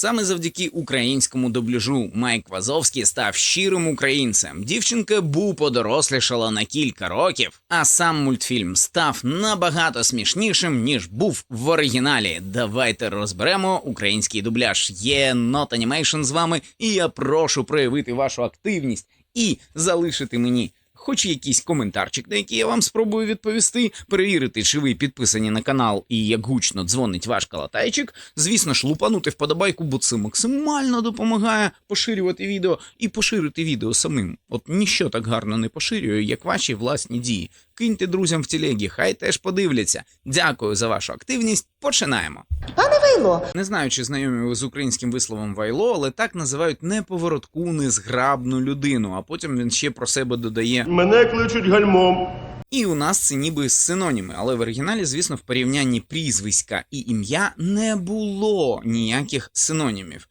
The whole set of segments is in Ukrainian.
Саме завдяки українському дубляжу Майк Вазовський став щирим українцем. Дівчинка Бу подорослішала на кілька років, а сам мультфільм став набагато смішнішим ніж був в оригіналі. Давайте розберемо український дубляж. Є Not Animation з вами, і я прошу проявити вашу активність і залишити мені. Хоч якийсь коментарчик, на який я вам спробую відповісти, перевірити, чи ви підписані на канал і як гучно дзвонить ваш калатайчик. Звісно ж, лупанути вподобайку, бо це максимально допомагає поширювати відео і поширити відео самим. От ніщо так гарно не поширює, як ваші власні дії. Киньте друзям в телегі, хай теж подивляться. Дякую за вашу активність. Починаємо. Пане Вайло, Не знаю, чи знайомі ви з українським висловом вайло, але так називають неповоротку, незграбну людину. А потім він ще про себе додає. Мене кличуть гальмом. І у нас це ніби синоніми, але в оригіналі, звісно, в порівнянні прізвиська і ім'я не було ніяких синонімів.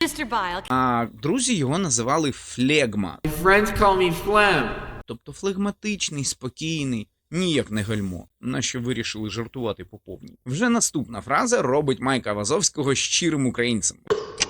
А друзі його називали флегма, call me Phlegm. тобто флегматичний, спокійний. Ніяк не гальмо, на що вирішили жартувати по повній. Вже наступна фраза робить Майка Вазовського щирим українцем.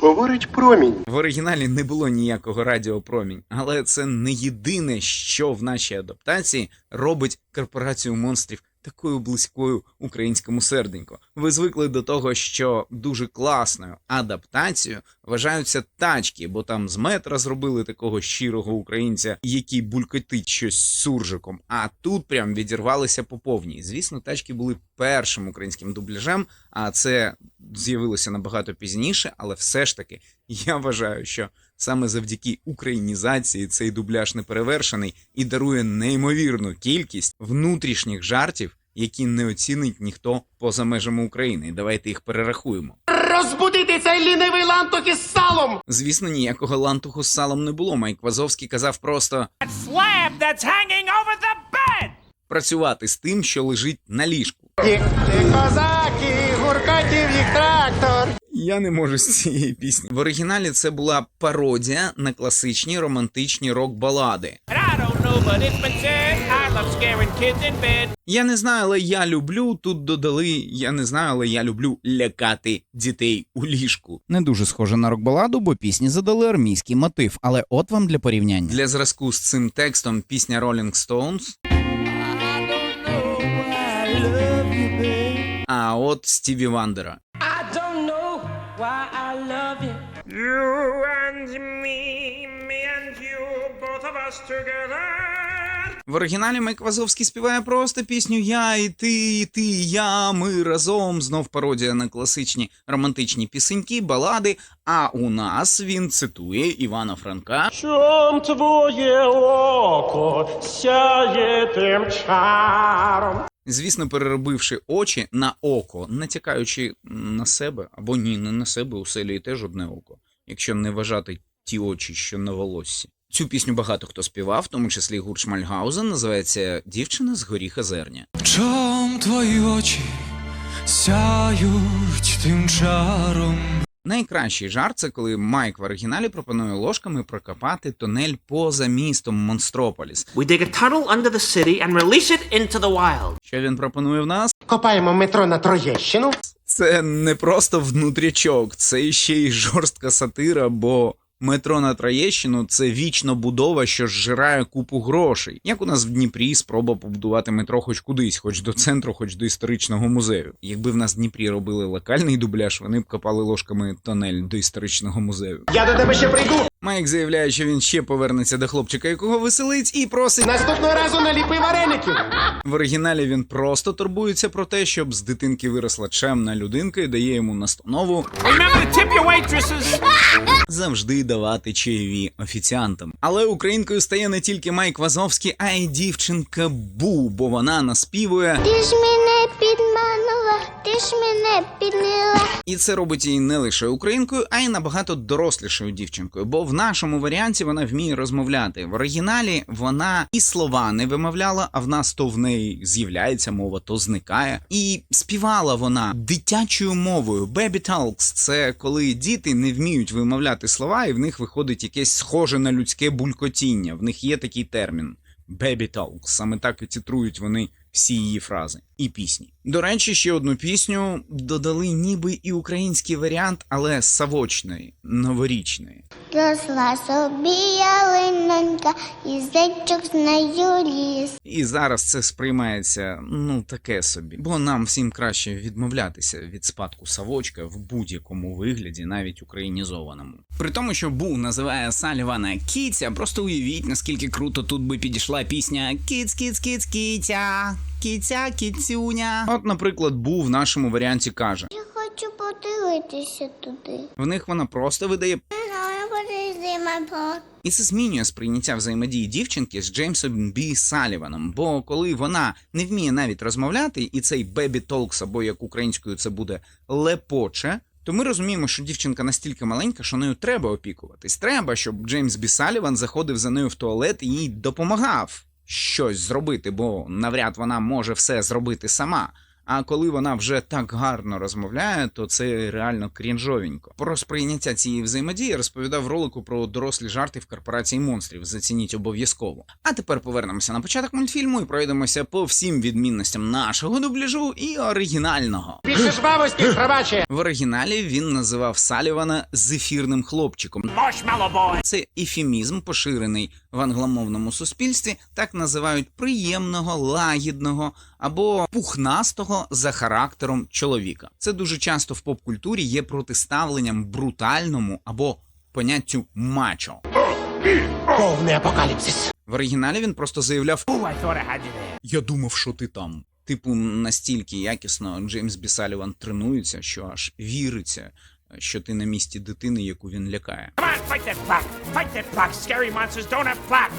Говорить промінь. В оригіналі не було ніякого радіопромінь, але це не єдине, що в нашій адаптації робить корпорацію монстрів такою близькою українському серденько. Ви звикли до того, що дуже класною адаптацією вважаються тачки, бо там з метра зробили такого щирого українця, який булькотить щось суржиком. А тут прям відірвалися по повній. Звісно, тачки були першим українським дубляжем, а це з'явилося набагато пізніше, але все ж таки я вважаю, що саме завдяки українізації цей дубляж не перевершений і дарує неймовірну кількість внутрішніх жартів, які не оцінить ніхто поза межами України. Давайте їх перерахуємо. Розбудити цей лінивий лантух із салом! Звісно, ніякого лантуху з салом не було. Майк Вазовський казав просто slab that's hanging over the bed! працювати з тим, що лежить на ліжку. козаки, гуркотів їх трактор. Я не можу з цієї пісні. В оригіналі це була пародія на класичні романтичні рок-балади. Я не знаю, але я люблю. Тут додали. Я не знаю, але я люблю лякати дітей у ліжку. Не дуже схоже на рок-баладу, бо пісні задали армійський мотив, але от вам для порівняння. Для зразку з цим текстом пісня Rolling Stones. А от Стіві Вандера. You and me, me and you, both of us together. В оригіналі Майк Вазовський співає просто пісню Я і ти, і ти, і я. Ми разом. Знов пародія на класичні романтичні пісеньки, балади. А у нас він цитує Івана Франка. Чом твоє око сяє тим чаром? Звісно, переробивши очі на око, натякаючи на себе або ні, не на себе у селі теж одне око, якщо не вважати ті очі, що на волоссі. Цю пісню багато хто співав, в тому числі гурт Шмальгаузен, називається Дівчина з горіха зерня. Чом твої очі сяють тим чаром? Найкращий жарт це коли Майк в оригіналі пропонує ложками прокопати тунель поза містом Монстрополіс. We dig a tunnel under the city and release it into the wild. Що він пропонує в нас? Копаємо метро на Троєщину. Це не просто внутрічок, це ще й жорстка сатира, бо метро на Троєщину це вічно будова, що зжирає купу грошей. Як у нас в Дніпрі спроба побудувати метро хоч кудись, хоч до центру, хоч до історичного музею. Якби в нас в Дніпрі робили локальний дубляж, вони б копали ложками тонель до історичного музею. Я до тебе ще прийду. Майк заявляє, що він ще повернеться до хлопчика, якого веселить, і просить Наступного разу наліпи вареників. В оригіналі він просто турбується про те, щоб з дитинки виросла чемна людинка і дає йому настанову завжди давати чаєві офіціантам. Але українкою стає не тільки Майк Вазовський, а й дівчинка Бу, бо вона наспівує. Ти ж мене ж мене підняла. І це робить її не лише українкою, а й набагато дорослішою дівчинкою. Бо в нашому варіанті вона вміє розмовляти. В оригіналі вона і слова не вимовляла, а в нас то в неї з'являється мова, то зникає. І співала вона дитячою мовою. Baby talks – це коли діти не вміють вимовляти слова, і в них виходить якесь схоже на людське булькотіння. В них є такий термін. Baby talks. Саме так і титрують вони всі її фрази і пісні. До речі, ще одну пісню додали ніби і український варіант, але савочної, новорічної. Росла собі ялинонька, і зайчик з нею ліс. І зараз це сприймається ну таке собі, бо нам всім краще відмовлятися від спадку савочка в будь-якому вигляді, навіть українізованому. При тому, що Бу називає Салівана кіця, просто уявіть, наскільки круто тут би підійшла пісня Кіц, кіц, кіц, кіця, кіця, кіцюня. От, наприклад, Бу в нашому варіанті каже: Я хочу подивитися туди. в них вона просто видає І це змінює сприйняття взаємодії дівчинки з Джеймсом Бі Саліваном. Бо коли вона не вміє навіть розмовляти, і цей бебі толкс, або як українською це буде лепоче. То ми розуміємо, що дівчинка настільки маленька, що нею треба опікуватись. Треба, щоб Джеймс Бі Саліван заходив за нею в туалет і їй допомагав щось зробити, бо навряд вона може все зробити сама. А коли вона вже так гарно розмовляє, то це реально крінжовенько. Про сприйняття цієї взаємодії розповідав в ролику про дорослі жарти в корпорації монстрів. Зацініть обов'язково. А тепер повернемося на початок мультфільму і пройдемося по всім відмінностям нашого дубляжу і оригінального. Більше жвавості, пробаче. В оригіналі він називав Салівана зефірним хлопчиком. Це ефемізм, поширений в англомовному суспільстві, так називають приємного, лагідного або пухнастого за характером чоловіка. Це дуже часто в поп-культурі є протиставленням брутальному або поняттю мачо. Повний апокаліпсис. В оригіналі він просто заявляв. Я думав, що ти там. Типу, настільки якісно Джеймс Бі Саліван тренується, що аж віриться, що ти на місці дитини, яку він лякає.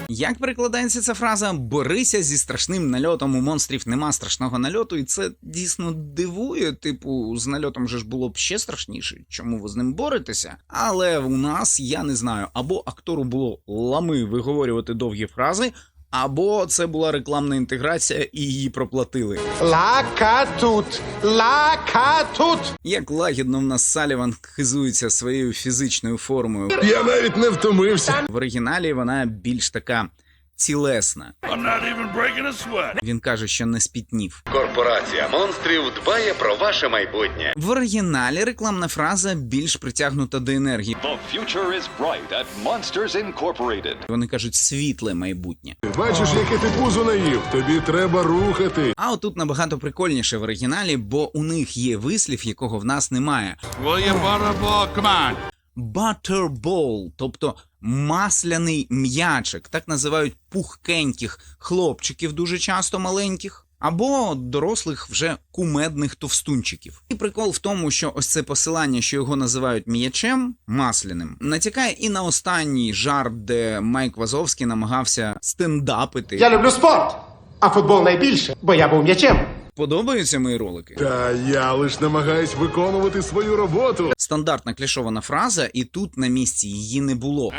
Як перекладається ця фраза? Борися зі страшним нальотом. У монстрів нема страшного нальоту, і це дійсно дивує. Типу, з нальотом же ж було б ще страшніше. Чому ви з ним боретеся? Але у нас я не знаю, або актору було лами виговорювати довгі фрази, або це була рекламна інтеграція і її проплатили. Лака тут. Лака тут. Як лагідно в нас Саліван хизується своєю фізичною формою. Я навіть не втомився. В оригіналі вона більш така цілесна. Він каже, що не спітнів. Корпорація монстрів дбає про ваше майбутнє. В оригіналі рекламна фраза більш притягнута до енергії. The future is bright at Monsters Incorporated. Вони кажуть світле майбутнє. Бачиш, яке ти пузо наїв. Тобі треба рухати. А отут набагато прикольніше в оригіналі, бо у них є вислів, якого в нас немає. Butterball, тобто масляний м'ячик. Так називають пухкеньких хлопчиків, дуже часто маленьких. Або дорослих вже кумедних товстунчиків. І прикол в тому, що ось це посилання, що його називають м'ячем масляним, натякає і на останній жарт, де Майк Вазовський намагався стендапити. Я люблю спорт, а футбол найбільше, бо я був м'ячем. Подобаються мої ролики? Та я лиш намагаюсь виконувати свою роботу. Стандартна клішована фраза, і тут на місці її не було.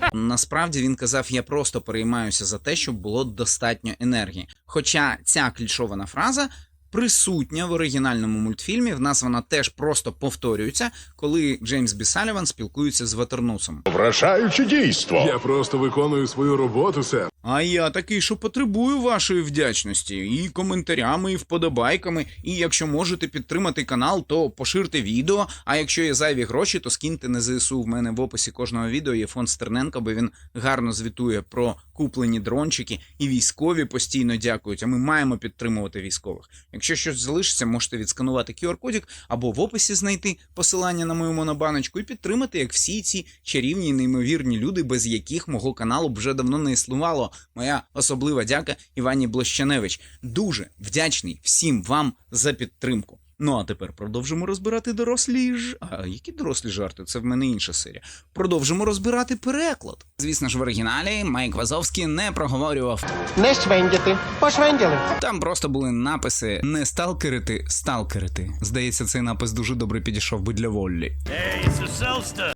Насправді він казав: я просто переймаюся за те, щоб було достатньо енергії. Хоча ця клішована фраза. Присутня в оригінальному мультфільмі, в нас вона теж просто повторюється, коли Джеймс Бі Саліван спілкується з Ватерносом. Вражаюче дійство. Я просто виконую свою роботу, сер. А я такий, що потребую вашої вдячності і коментарями, і вподобайками. І якщо можете підтримати канал, то поширте відео. А якщо є зайві гроші, то скиньте на ЗСУ. В мене в описі кожного відео є фонд Стерненка, бо він гарно звітує про куплені дрончики, і військові постійно дякують. А ми маємо підтримувати військових. Якщо щось залишиться, можете відсканувати QR-кодик або в описі знайти посилання на мою монобаночку і підтримати, як всі ці чарівні, неймовірні люди, без яких мого каналу б вже давно не існувало. Моя особлива дяка Івані Блощаневич. Дуже вдячний всім вам за підтримку. Ну а тепер продовжимо розбирати дорослі ж. А які дорослі жарти? Це в мене інша серія. Продовжимо розбирати переклад. Звісно ж, в оригіналі Майк Вазовський не проговорював. Не швендяти. Пошвендяли. Там просто були написи не сталкерити, сталкерити. Здається, цей напис дуже добре підійшов би для Воллі.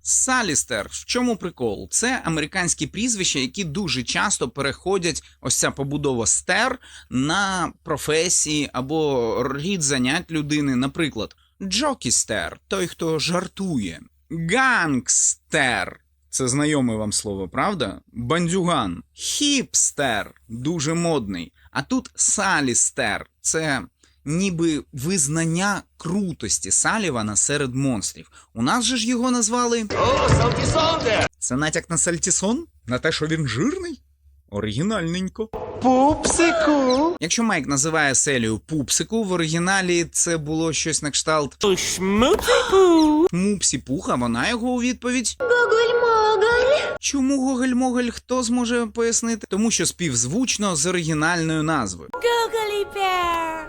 Салістер. В чому прикол? Це американські прізвища, які дуже часто переходять ось ця побудова стер на професії або рід занять людини. Наприклад, джокістер той, хто жартує, гангстер. Це знайоме вам слово, правда? Бандюган. Хіпстер. Дуже модний. А тут салістер. Це ніби визнання крутості Салівана серед монстрів. У нас же ж його назвали. О, Салтісон! Це натяк на Сальтісон? На те, що він жирний? Оригінальненько. Пупсику. Якщо Майк називає Селію пупсику, в оригіналі це було щось на кшталт Мупсі Пуха, вона його у відповідь. Гоголь-моголь. Чому Гоголь-Моголь хто зможе пояснити? Тому що співзвучно з оригінальною назвою.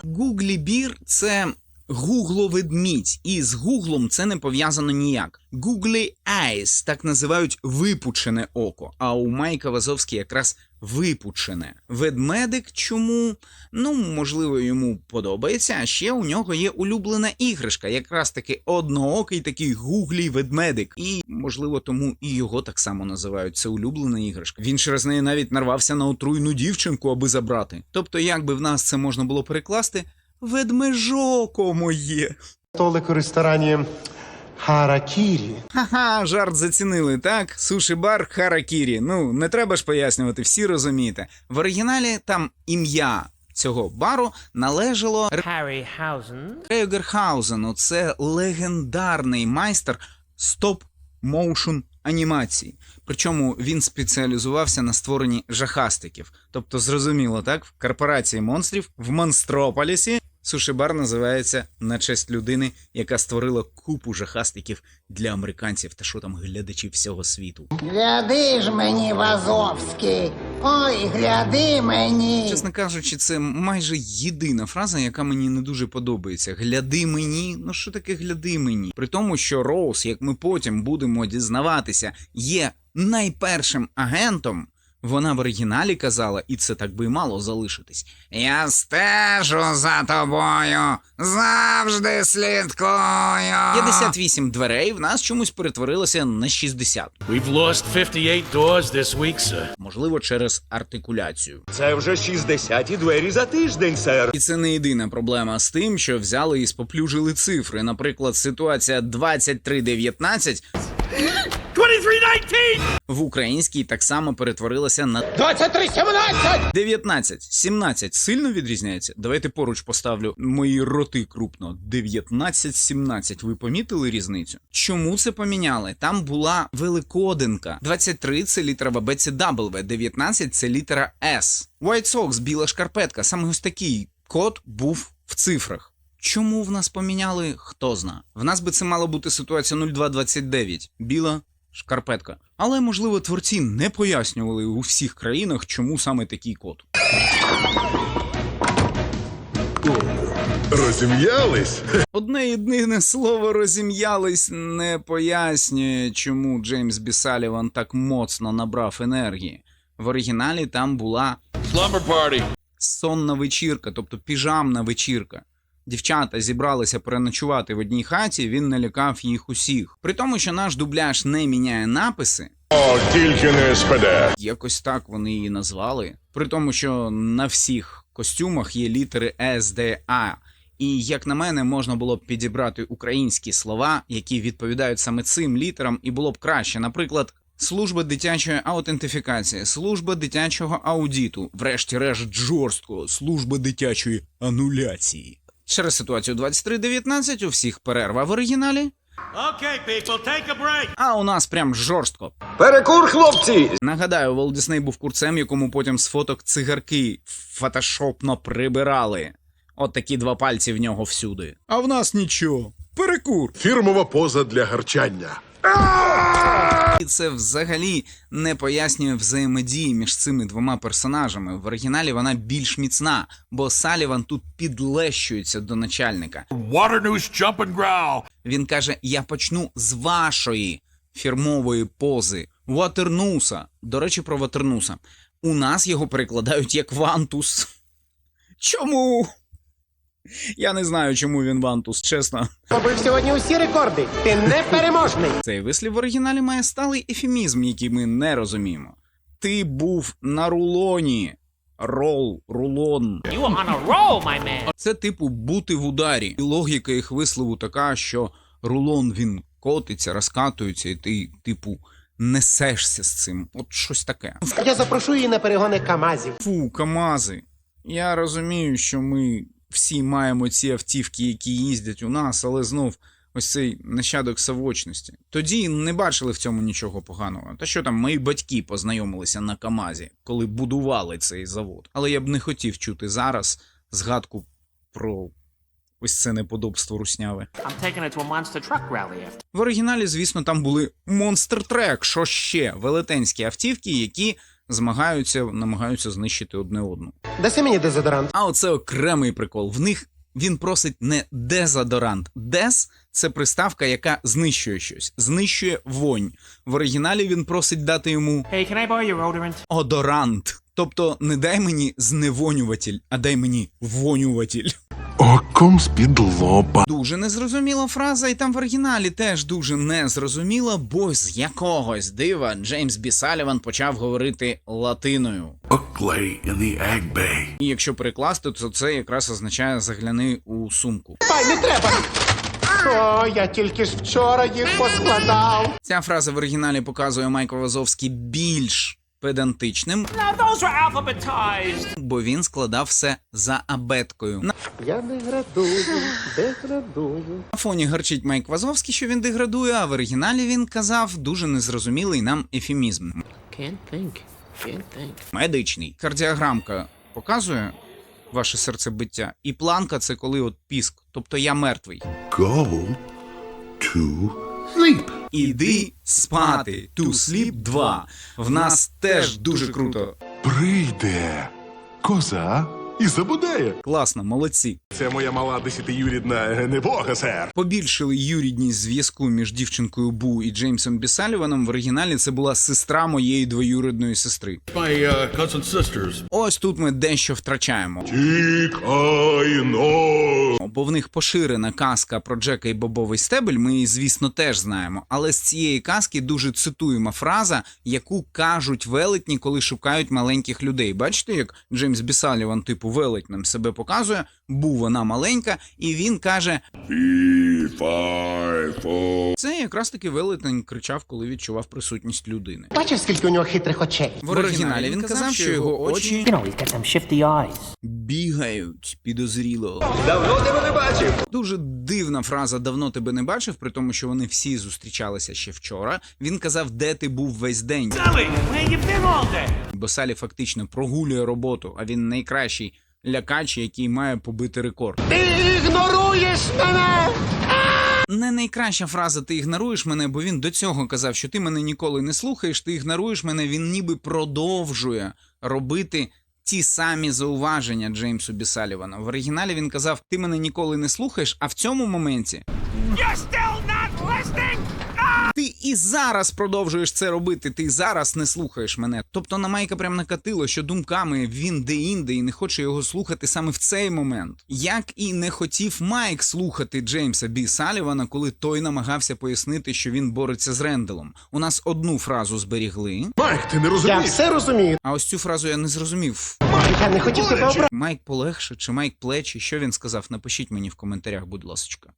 Гуглі Бір це гугловедмідь, і з гуглом це не пов'язано ніяк. Гуглі Eyes так називають випучене око, а у Майка Вазовський якраз випучене. Ведмедик чому? Ну, можливо, йому подобається, а ще у нього є улюблена іграшка, якраз таки одноокий такий гуглій ведмедик. І, можливо, тому і його так само називають. Це улюблена іграшка. Він через неї навіть нарвався на отруйну дівчинку, аби забрати. Тобто, як би в нас це можна було перекласти? Ведмежоко моє. Столик у ресторані Харакірі. Ха-ха, жарт зацінили, так? Суші бар Харакірі. Ну, не треба ж пояснювати, всі розумієте. В оригіналі там ім'я цього бару належало Harryhausen. Рейгерхаузену. Це легендарний майстер стоп-моушн анімації. Причому він спеціалізувався на створенні жахастиків. Тобто, зрозуміло, так? В корпорації монстрів в Монстрополісі суші-бар називається на честь людини, яка створила купу жахастиків для американців та що там глядачів всього світу. Гляди ж мені, Вазовський. Ой, гляди мені. Чесно кажучи, це майже єдина фраза, яка мені не дуже подобається. Гляди мені. Ну що таке гляди мені? При тому, що Роуз, як ми потім будемо дізнаватися, є найпершим агентом. Вона в оригіналі казала, і це так би й мало залишитись. Я стежу за тобою, завжди слідкую. 58 дверей в нас чомусь перетворилося на 60. We've lost 58 doors this week, sir. Можливо, через артикуляцію. Це вже 60 двері за тиждень, сер. І це не єдина проблема з тим, що взяли і споплюжили цифри. Наприклад, ситуація 2319 2319! В українській так само перетворилася на 2317! 19. 17 сильно відрізняється. Давайте поруч поставлю мої роти крупно. 19, 17. Ви помітили різницю? Чому це поміняли? Там була великодинка. 23 це літера в абетці W, 19 це літера S. White Sox, біла шкарпетка. Саме ось такий код був в цифрах. Чому в нас поміняли, хто зна. В нас би це мала бути ситуація 0229. Біла шкарпетка. Але, можливо, творці не пояснювали у всіх країнах, чому саме такий код. Розім'ялись? Одне єдине слово розім'ялись не пояснює, чому Джеймс Бісаліван так моцно набрав енергії. В оригіналі там була Slumber party. сонна вечірка, тобто піжамна вечірка. Дівчата зібралися переночувати в одній хаті, він налякав їх усіх. При тому, що наш дубляж не міняє написи, О, тільки не СПД. якось так вони її назвали. При тому, що на всіх костюмах є літери СДА. І як на мене, можна було б підібрати українські слова, які відповідають саме цим літерам, і було б краще. Наприклад, служба дитячої аутентифікації, служба дитячого аудіту, врешті-решт жорстко, служба дитячої ануляції. Через ситуацію 23.19 у всіх перерва в оригіналі, Okay, people, take a break. а у нас прям жорстко. Перекур, хлопці! Нагадаю, Волт Дисней був курцем, якому потім з фоток цигарки фотошопно прибирали. От такі два пальці в нього всюди. А в нас нічого. Перекур. Фірмова поза для гарчання. І це взагалі не пояснює взаємодії між цими двома персонажами. В оригіналі вона більш міцна, бо Саліван тут підлещується до начальника. Waternoose jump and growl. Він каже: Я почну з вашої фірмової пози Ватернуса. До речі, про Ватернуса. У нас його перекладають як Вантус. Чому? Я не знаю, чому він Вантус, чесно. Побив сьогодні усі рекорди. Ти непереможний. Цей вислів в оригіналі має сталий ефемізм, який ми не розуміємо. Ти був на рулоні. Рол, рулон. You on a roll, my man. Це типу бути в ударі. І логіка їх вислову така, що рулон він котиться, розкатується, і ти, типу, несешся з цим. От щось таке. Я запрошу її на перегони Камазів. Фу, Камази. Я розумію, що ми всі маємо ці автівки, які їздять у нас, але знов ось цей нащадок савочності. Тоді не бачили в цьому нічого поганого. Та що там, мої батьки познайомилися на Камазі, коли будували цей завод. Але я б не хотів чути зараз згадку про ось це неподобство rally. В оригіналі, звісно, там були Monster Track, що ще велетенські автівки, які змагаються, намагаються знищити одне одну. Даси мені дезодорант. А оце окремий прикол. В них він просить не дезодорант. Дез це приставка, яка знищує щось, знищує вонь. В оригіналі він просить дати йому Hey, can I borrow your odorant? одорант. Тобто не дай мені зневонюватель, а дай мені вонюватель. Оком з-під лоба. Дуже незрозуміла фраза, і там в оригіналі теж дуже незрозуміла, бо з якогось дива Джеймс Бі Саліван почав говорити латиною. Clay in the Ag Bay. І якщо перекласти, то це якраз означає загляни у сумку. Пай, не треба. О, я тільки ж вчора їх поскладав. Ця фраза в оригіналі показує Майка Вазовський більш педантичним, бо він складав все за абеткою. На Я деградую, деградую. фоні гарчить Майк Вазовський, що він деградує, а в оригіналі він казав дуже незрозумілий нам ефемізм. Can't think. Can't think. Медичний. Кардіограмка показує ваше серцебиття, і планка це коли от піск, тобто я мертвий. Go to sleep. Іди спати. To Sleep 2. В нас теж дуже круто. Прийде коза і забудеє. Класно, молодці. Це моя мала десятиюрідна небога, сер. Побільшили юрідність зв'язку між дівчинкою Бу і Джеймсом Бісаліваном. В оригіналі це була сестра моєї двоюрідної сестри. My uh, cousin sisters. Ось тут ми дещо втрачаємо. Тікай но. Бо в них поширена казка про Джека і Бобовий стебель, ми її, звісно, теж знаємо. Але з цієї казки дуже цитуєма фраза, яку кажуть велетні, коли шукають маленьких людей. Бачите, як Джеймс Бісаліван, типу, велетнем себе показує, був вона маленька, і він каже: Це якраз таки велетень кричав, коли відчував присутність людини. Бачиш, скільки у нього хитрих очей? В оригіналі він казав, що його очі бігають підозріло. Давно тебе не бачив. Дуже дивна фраза давно тебе не бачив, при тому, що вони всі зустрічалися ще вчора. Він казав, де ти був весь день. Бо Салі фактично прогулює роботу, а він найкращий лякач, який має побити рекорд. Ти ігноруєш мене! Не найкраща фраза ти ігноруєш мене, бо він до цього казав, що ти мене ніколи не слухаєш, ти ігноруєш мене. Він ніби продовжує робити ті самі зауваження Джеймсу Бісалівану. В оригіналі він казав: Ти мене ніколи не слухаєш, а в цьому моменті You're still? Ти і зараз продовжуєш це робити. Ти і зараз не слухаєш мене. Тобто на Майка прям накатило, що думками він де-інде і не хоче його слухати саме в цей момент. Як і не хотів Майк слухати Джеймса Бі Салівана, коли той намагався пояснити, що він бореться з Ренделом. У нас одну фразу зберігли, Майк, ти не Я розумієш? все розумію. а ось цю фразу я не зрозумів. Я не хотів тебе обрати. Майк полегше чи Майк плечі? Що він сказав? Напишіть мені в коментарях, будь attacked.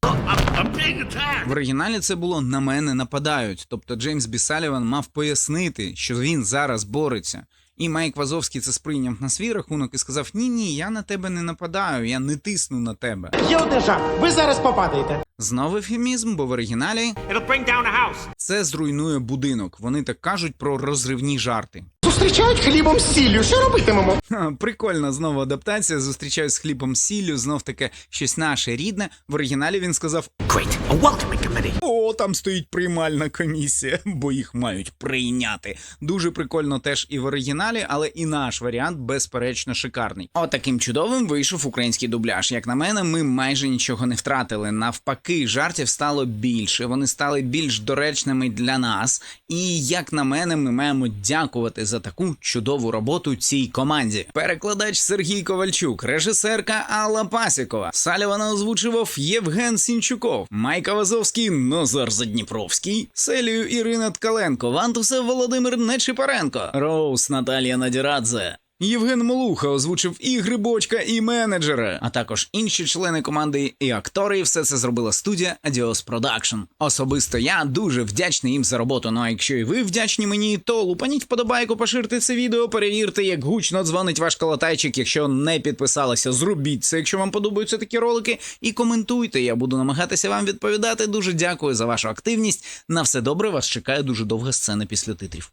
В оригіналі це було на мене нападають. Тобто Джеймс Бі Саліван мав пояснити, що він зараз бореться. І Майк Вазовський це сприйняв на свій рахунок і сказав: Ні, ні, я на тебе не нападаю, я не тисну на тебе. Є один. Ви зараз попадаєте. Знову ефемізм, бо в оригіналі It'll bring down a house. це зруйнує будинок. Вони так кажуть про розривні жарти. Зустрічають хлібом з сіллю. Що робитимемо? Ха, Прикольна знову адаптація. Зустрічаю з хлібом з сіллю, знов таке щось наше рідне. В оригіналі він сказав: Great. A welcoming committee. О, там стоїть приймальна комісія, бо їх мають прийняти. Дуже прикольно теж і в оригіналі, але і наш варіант безперечно шикарний. Отаким чудовим вийшов український дубляж. Як на мене, ми майже нічого не втратили. Навпаки, жартів стало більше. Вони стали більш доречними для нас. І як на мене, ми маємо дякувати за таку чудову роботу цій команді. Перекладач Сергій Ковальчук, режисерка Алла Пасікова, Салівана озвучував Євген Сінчуков, Майка Вазовський, Назар Задніпровський, Селію Ірина Ткаленко, Вантусе Володимир Нечипаренко, Роуз Наталія Надірадзе. Євген Молуха озвучив і грибочка, і менеджера, а також інші члени команди і актори. І все це зробила студія Adios Production. Особисто я дуже вдячний їм за роботу. Ну а якщо і ви вдячні мені, то лупаніть вподобайку, поширте це відео, перевірте, як гучно дзвонить ваш колотайчик. Якщо не підписалися, зробіть це, якщо вам подобаються такі ролики, і коментуйте. Я буду намагатися вам відповідати. Дуже дякую за вашу активність. На все добре, вас чекає дуже довга сцена після титрів.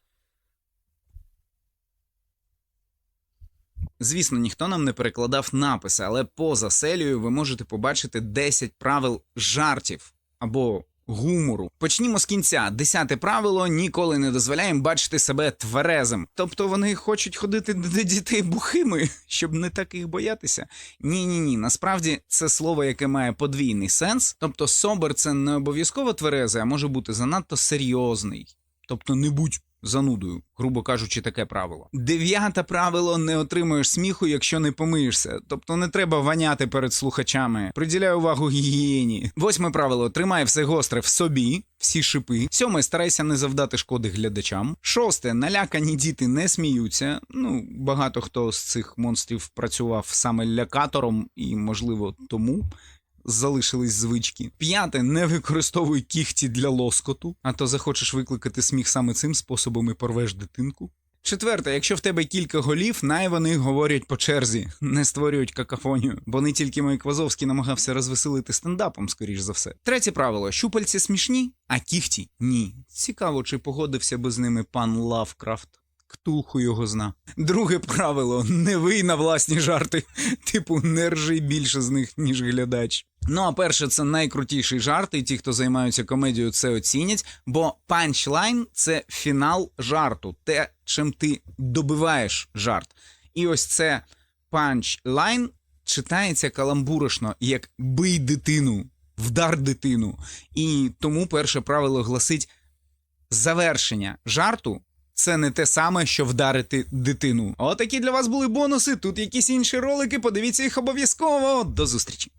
Звісно, ніхто нам не перекладав написи, але поза селею ви можете побачити 10 правил жартів або гумору. Почнімо з кінця. Десяте правило ніколи не дозволяємо бачити себе тверезим. Тобто вони хочуть ходити до дітей бухими, щоб не так їх боятися. Ні, ні, ні. Насправді це слово, яке має подвійний сенс. Тобто, собер це не обов'язково тверезий, а може бути занадто серйозний. Тобто не будь занудою, грубо кажучи, таке правило. Дев'яте правило не отримуєш сміху, якщо не помиєшся. Тобто не треба ваняти перед слухачами. Приділяй увагу гігієні. Восьме правило тримай все гостре в собі, всі шипи. Сьоме старайся не завдати шкоди глядачам. Шосте налякані діти не сміються. Ну, багато хто з цих монстрів працював саме лякатором, і можливо тому залишились звички. П'яте, не використовуй кіхті для лоскоту, а то захочеш викликати сміх саме цим способом і порвеш дитинку. Четверте, якщо в тебе кілька голів, най вони говорять по черзі, не створюють какафонію, бо не тільки Майк Вазовський намагався розвеселити стендапом, скоріш за все. Третє правило: щупальці смішні, а кіхті ні. Цікаво, чи погодився би з ними пан Лавкрафт. Ктулху його зна. Друге правило: не вий на власні жарти. Типу, не ржи більше з них, ніж глядач. Ну а перше, це найкрутіший жарт, і ті, хто займаються комедією, це оцінять. Бо панчлайн це фінал жарту, те, чим ти добиваєш жарт. І ось це панчлайн читається каламбуришно, як бий дитину, вдар дитину. І тому перше правило гласить: завершення жарту це не те саме, що вдарити дитину. Отакі для вас були бонуси. Тут якісь інші ролики. Подивіться їх обов'язково. До зустрічі.